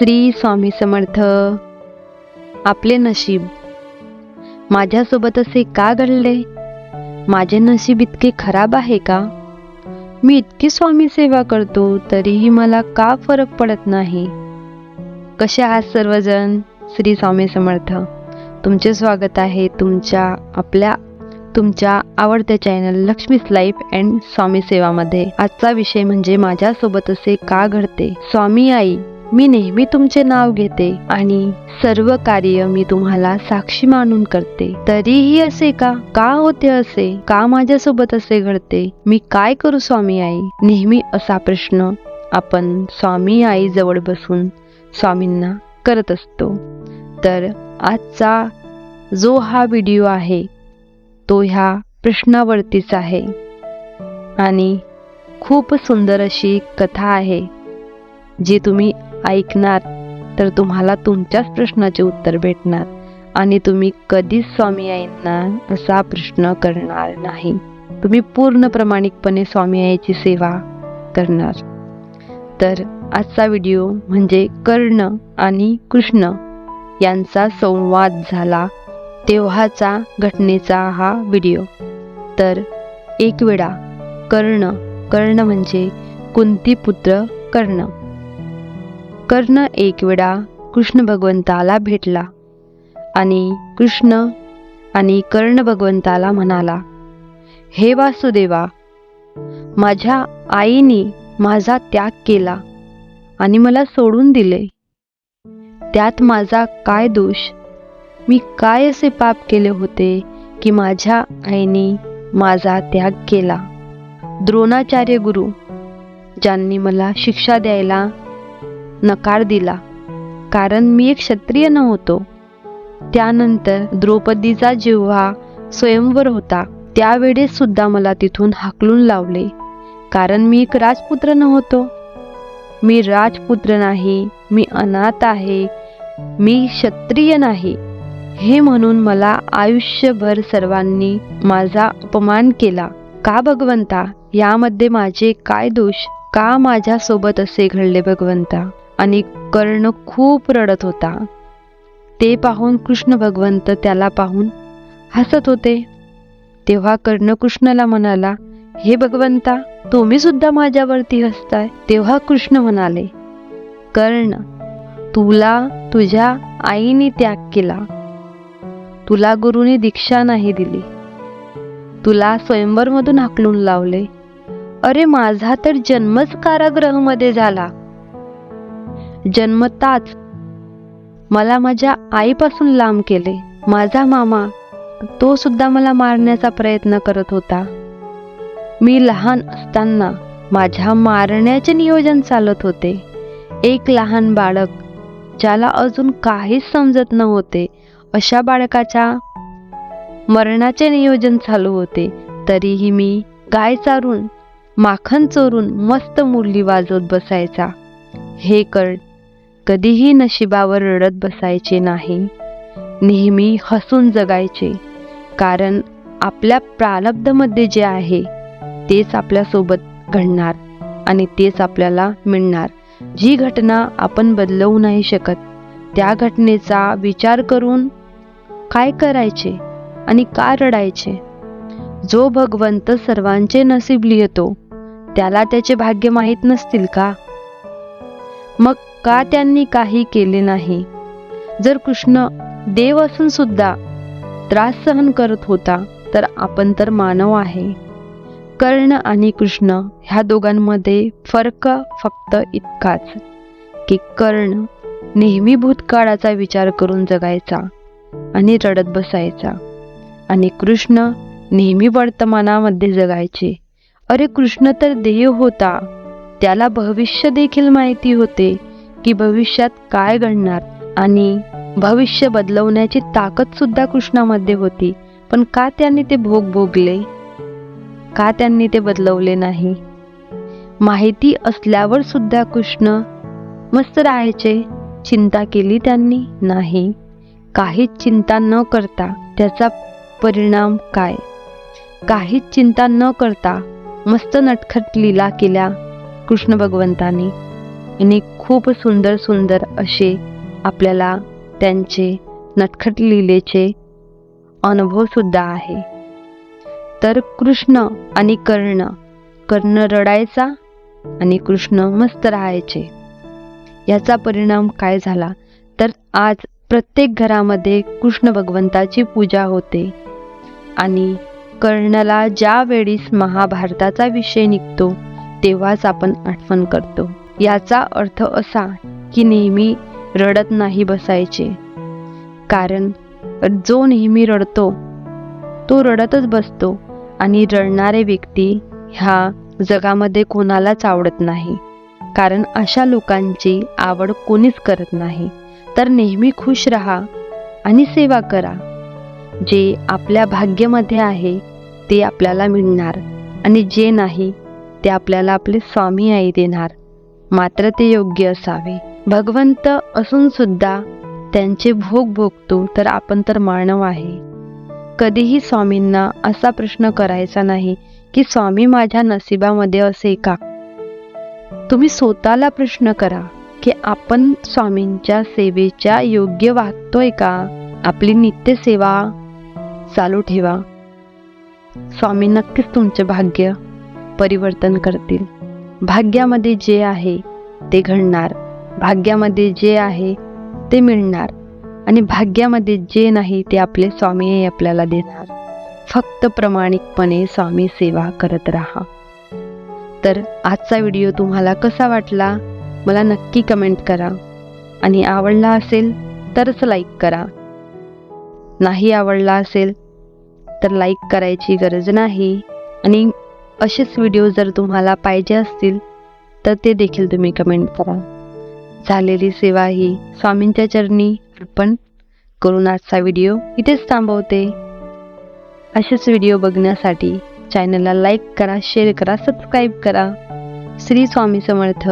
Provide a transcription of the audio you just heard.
श्री स्वामी समर्थ. आपले नशीब. माझ्यासोबत असे का घडले? माझे नशीब इतके खराब आहे का? मी इतकी स्वामी सेवा करतो तरीही मला का फरक पडत नाही? कसे आहात सर्वजण? श्री स्वामी समर्थ. तुमचे स्वागत आहे तुमच्या आपल्या तुमच्या आवडत्या चॅनल लक्ष्मीस लाईफ अँड स्वामी सेवामध्ये. आजचा विषय म्हणजे माझ्यासोबत असे का घडते? स्वामी आई मी नेहमी तुमचे नाव घेते आणि सर्व कार्य मी तुम्हाला साक्षी मानून करते. तरीही असे का? का होते असे? का माझ्यासोबत असे घडते? मी काय करू स्वामी आई? नेहमी असा प्रश्न आपण स्वामी आई जवळ बसून स्वामींना करत असतो. तर आजचा जो हा व्हिडिओ आहे तो ह्या प्रश्नावरतीच आहे. आणि खूप सुंदर अशी कथा आहे जी तुम्ही ऐकणार तर तुम्हाला तुमच्याच प्रश्नाचे उत्तर भेटणार. आणि तुम्ही कधीच स्वामी आईंना असा प्रश्न करणार नाही. तुम्ही पूर्ण प्रामाणिकपणे स्वामी आईची सेवा करणार. तर आजचा व्हिडिओ म्हणजे कर्ण आणि कृष्ण यांचा संवाद झाला तेव्हाचा घटनेचा हा व्हिडिओ. तर एक वेळा कर्ण कर्ण म्हणजे कुंतीपुत्र कर्ण. कर्ण एक वेळा कृष्ण भगवंताला भेटला. आणि कृष्ण आणि कर्ण भगवंताला म्हणाला हे वासुदेवा माझ्या आईने माझा त्याग केला आणि मला सोडून दिले. त्यात माझा काय दोष? मी काय असे पाप केले होते की माझ्या आईने माझा त्याग केला? द्रोणाचार्य गुरु ज्यांनी मला शिक्षा द्यायला नकार दिला. कारण मी एक क्षत्रिय नव्हतो. त्यानंतर द्रौपदीचा जेव्हा स्वयंवर होता त्यावेळेस सुद्धा मला तिथून हाकलून लावले. कारण मी एक राजपुत्र नव्हतो. मी राजपुत्र नाही मी अनाथ आहे मी क्षत्रिय नाही. हे म्हणून मला आयुष्यभर सर्वांनी माझा अपमान केला. का भगवंता? यामध्ये माझे काय दोष? का माझ्यासोबत असे घडले भगवंता? आणि कर्ण खूप रडत होता. ते पाहून कृष्ण भगवंत त्याला पाहून हसत होते. तेव्हा कर्ण कृष्णाला म्हणाला हे भगवंता तुम्ही सुद्धा माझ्यावरती हसताय. तेव्हा कृष्ण म्हणाले कर्ण तुला तुझ्या आईने त्याग केला. तुला गुरुने दीक्षा नाही दिली. तुला स्वयंवरमधून हाकलून लावले. अरे माझा तर जन्मच कारागृहामध्ये झाला. जन्मताच. मला माझ्या आईपासून लांब केले. माझा मामा तो सुद्धा मला मारण्याचा प्रयत्न करत होता. मी लहान असताना माझ्या मारण्याचे नियोजन चालत होते. एक लहान बाळक ज्याला अजून काहीच समजत नव्हते अशा बाळकाच्या मरणाचे नियोजन चालू होते. तरीही मी गाय चारून माखन चोरून मस्त मुरली वाजवत बसायचा. हे कळ कधीही नशिबावर रडत बसायचे नाही. नेहमी हसून जगायचे. कारण आपल्या प्रारब्धमध्ये जे आहे तेच आपल्यासोबत घडणार आणि तेच आपल्याला मिळणार. जी घटना आपण बदलवू नाही शकत त्या घटनेचा विचार करून काय करायचे आणि का रडायचे? जो भगवंत सर्वांचे नसीब लिहितो त्याला त्याचे भाग्य माहीत नसतील का? मग का त्यांनी काही केले नाही? जर कृष्ण देव असून सुद्धा त्रास सहन करत होता तर आपण तर मानव आहे. कर्ण आणि कृष्ण ह्या दोघांमध्ये फरक फक्त इतकाच की कर्ण नेहमी भूतकाळाचा विचार करून जगायचा आणि रडत बसायचा. आणि कृष्ण नेहमी वर्तमानामध्ये जगायचे. अरे कृष्ण तर देव होता. त्याला भविष्य देखील माहिती होते. की भविष्यात काय घडणार आणि भविष्य बदलवण्याची ताकद सुद्धा कृष्णामध्ये होती. पण का त्यांनी ते भोग भोगले? का त्यांनी ते बदलवले नाही? माहिती असल्यावर सुद्धा कृष्ण मस्त राहायचे चिंता केली त्यांनी नाही. काहीच चिंता न करता त्याचा परिणाम काय? काहीच चिंता न करता मस्त नटखट लीला केल्या कृष्ण भगवंतानी. यांनी खूप सुंदर सुंदर असे आपल्याला त्यांचे नटखट लिलेचे अनुभवसुद्धा आहे. तर कृष्ण आणि कर्ण कर्ण रडायचा आणि कृष्ण मस्त राहायचे. याचा परिणाम काय झाला? तर आज प्रत्येक घरामध्ये कृष्ण भगवंताची पूजा होते आणि कर्णाला ज्या वेळीस महाभारताचा विषय निघतो तेव्हाच आपण आठवण करतो. याचा अर्थ असा की नेहमी रडत नाही बसायचे. कारण जो नेहमी रडतो तो रडतच बसतो आणि रडणारे व्यक्ती ह्या जगामध्ये कोणालाच आवडत नाही. कारण अशा लोकांची आवड कोणीच करत नाही. तर नेहमी खुश राहा आणि सेवा करा. जे आपल्या भाग्यामध्ये आहे ते आपल्याला मिळणार आणि जे नाही ते आपल्याला आपले स्वामी आई देणार. मात्र ते योग्य असावे. भगवंत असून सुद्धा त्यांचे भोग भोगतो तर आपण तर मानव आहे. कधीही स्वामींना असा प्रश्न करायचा नाही की स्वामी माझ्या नशिबामध्ये असे का? तुम्ही स्वतःला प्रश्न करा की आपण स्वामींच्या सेवेच्या योग्य वागतोय का? आपली नित्य सेवा चालू ठेवा. स्वामी नक्कीच तुमचे भाग्य परिवर्तन करतील. भाग्यामध्ये जे आहे ते घडणार. भाग्यामध्ये जे आहे ते मिळणार. आणि भाग्यामध्ये जे नाही ते आपले स्वामीही आपल्याला देणार. फक्त प्रामाणिकपणे स्वामी सेवा करत राहा. तर आजचा व्हिडिओ तुम्हाला कसा वाटला? मला नक्की कमेंट करा. आणि आवडला असेल तरच लाईक करा. नाही आवडला असेल तर लाईक करायची गरज नाही. आणि असेच व्हिडिओ जर तुम्हाला पाहिजे असतील तर ते देखील तुम्ही कमेंट करा. झालेली सेवा ही स्वामींच्या चरणी अर्पण करून आजचा व्हिडिओ इथेच थांबवते. असेच व्हिडिओ बघण्यासाठी चॅनलला लाईक करा शेअर करा सबस्क्राईब करा. श्री स्वामी समर्थ.